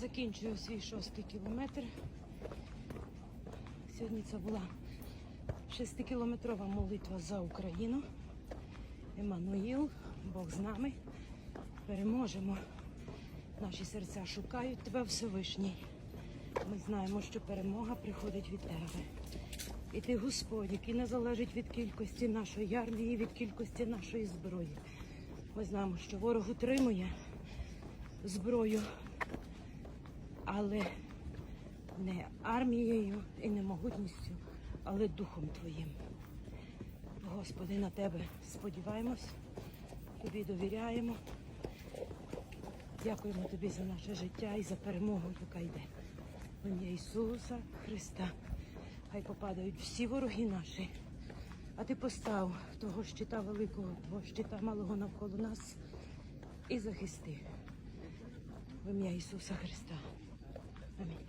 Закінчую свій шостий кілометр. Сьогодні це була шестикілометрова молитва за Україну. Еммануїл, Бог з нами. Переможемо. Наші серця шукають тебе Всевишній. Ми знаємо, що перемога приходить від тебе. І ти Господь, який не залежить від кількості нашої армії, від кількості нашої зброї. Ми знаємо, що ворог утримує зброю, але не армією і не могутністю, але духом Твоїм. Господи, на Тебе сподіваємось, Тобі довіряємо. Дякуємо Тобі за наше життя і за перемогу, яка йде. В ім'я Ісуса Христа. Хай попадають всі вороги наші. А ти постав того щита великого, того щита малого навколо нас і захисти. В ім'я Ісуса Христа. Amém.